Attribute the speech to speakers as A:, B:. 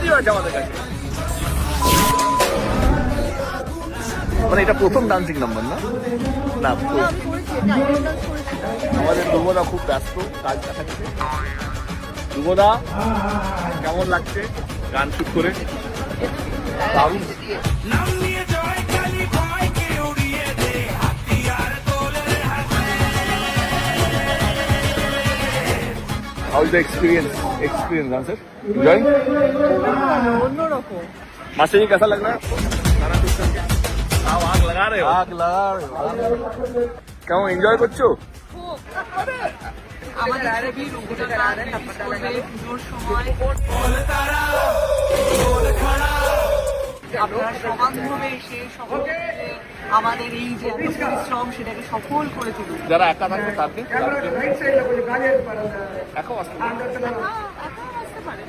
A: প্রসাদই আছে আমাদের কাছে মানে এটা প্রথম ডান্সিং নাম্বার না? না। আমাদের ধ্রুবদা খুব ব্যস্ত কাজ দেখাচ্ছে কেমন লাগছে? গান শুট করে? দারুণ। How is the experience? Experience, हाँ सर? Enjoying?
B: অন্যরকম
A: मास्टर जी कैसा लग रहा है आपको गाना shoot करके? आप आग लगा रहे हो आग लगा रहे हो কেমন এনজয় করছো
B: আমাদের ছবি রবীন্দ্রনাথ release করবে পুজোর সময় আপনারা সমানভাবে এসে সকলকে আমাদের এই যে পরিশ্রম সেটাকে সফল করে তুলুন?
A: যারা একা থাকবে তাদের।
B: এখন আসতে পারে।